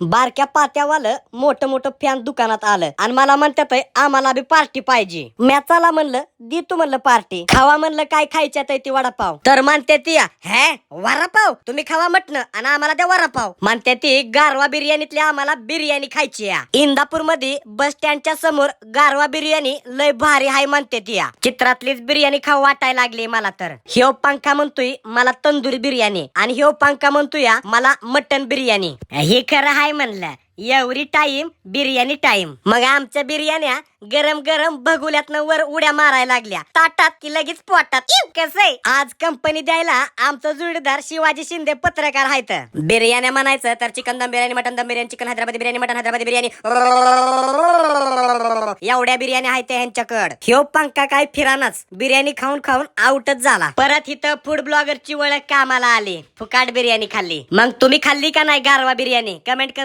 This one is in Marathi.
बारक्या पात्यावालं मोठं मोठं फॅन दुकानात आलं. आणि मला म्हणतात आम्हाला बी पार्टी पाहिजे. मॅचाला म्हणलं दे तू म्हणलं पार्टी. खावा म्हणलं काय खायच्यात ती वडापाव? तर म्हणते ती हे वडापाव तुम्ही खावा मटण आणि आम्हाला द्या वरापाव म्हणते ती गारवा बिर्याणीतली आम्हाला बिर्याणी खायची या. इंदापूरमध्ये बस स्टँडच्या समोर गारवा बिर्याणी लय भारी हाय म्हणते ती चित्रातलीच बिर्याणी खाऊ वाटायला लागली मला तर. ह्यो पंखा म्हणतोय मला तंदुरी बिर्याणी. आणि ह्यो पंखा म्हणतोय मला मटन बिर्याणी. हे खरं हाय म्हणलं. एवढी टाइम बिर्याणी टाइम मग आमच्या बिर्याण्या गरम गरम भगुल्यातनं वर उड्या मारायला लागल्या. ताटात की लगेच पोटात. कसं आहे? आज कंपनी द्यायला आमचा जोडीदार शिवाजी शिंदे पत्रकार आहेत. बिर्याण्या म्हणायचं तर chicken dum biryani mutton dum biryani chicken Hyderabadi biryani mutton Hyderabadi biryani. एवढ्या बिर्याणी आहेत ह्यांच्याकड. ह्यो पंखा काय फिरानाच. बिर्याणी खाऊन खाऊन आउटच झाला. परत इथं फूड ब्लॉगरची ओळख कामाला आली. फुकाट बिर्याणी खाल्ली. मग तुम्ही खाल्ली का नाही गारवा बिर्याणी? कमेंट कर